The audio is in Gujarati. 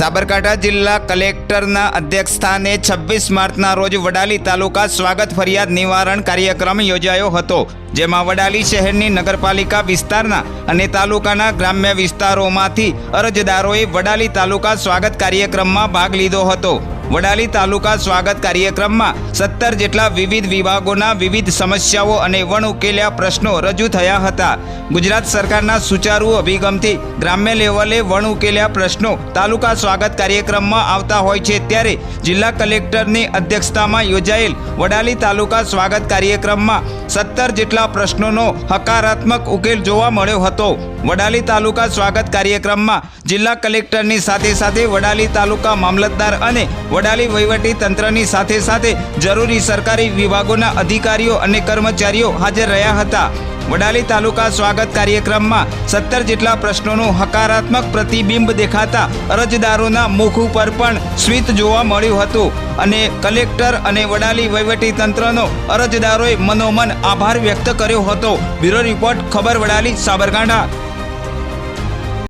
સાબરકાંઠા જિલ્લા કલેક્ટરના અધ્યક્ષસ્થાને છવ્વીસ માર્ચના રોજ વડાલી તાલુકા સ્વાગત ફરિયાદ નિવારણ કાર્યક્રમ યોજાયો હતો, જેમાં વડાલી શહેરની નગરપાલિકા વિસ્તારના અને તાલુકાના ગ્રામ્ય વિસ્તારોમાંથી અરજદારોએ વડાલી તાલુકા સ્વાગત કાર્યક્રમમાં ભાગ લીધો હતો. વડાલી તાલુકા સ્વાગત કાર્યક્રમમાં સત્તર જેટલા વિવિધ વિભાગોના વિવિધ સમસ્યાઓ અને વણ ઉકેલ્યા પ્રશ્નો રજૂ થયા હતા. ગુજરાત સરકારના સુચારુ અભિગમથી ગ્રામ્ય લેવલે વણ ઉકેલ્યા પ્રશ્નો તાલુકા સ્વાગત કાર્યક્રમમાં આવતા હોય છે ત્યારે જિલ્લા કલેક્ટરની અધ્યક્ષતામાં યોજાયેલ વડાલી તાલુકા સ્વાગત કાર્યક્રમમાં સત્તર જેટલા પ્રશ્નોનો હકારાત્મક ઉકેલ જોવા મળ્યો હતો. વડાલી તાલુકા સ્વાગત કાર્યક્રમમાં જિલ્લા કલેક્ટરની સાથે સાથે વડાલી તાલુકા મામલતદાર અને વડાલી વહીવટી તંત્રની સાથે સાથે જરૂરી સરકારી વિભાગોના અધિકારીઓ અને કર્મચારીઓ હાજર રહ્યા હતા. વડાલી તાલુકા સ્વાગત કાર્યક્રમમાં સત્તર જેટલા પ્રશ્નોનું હકારાત્મક પ્રતિબિંબ દેખાતા અરજદારોના મુખ ઉપર પણ સ્મિત જોવા મળ્યું હતું. અને કલેક્ટર અને વડાલી તંત્રનો અરજદારોએ મનોમન આભાર વ્યક્ત કર્યો હતો. બ્યુરો રિપોર્ટ, ખબર વડાલી, સાબરકાંઠા.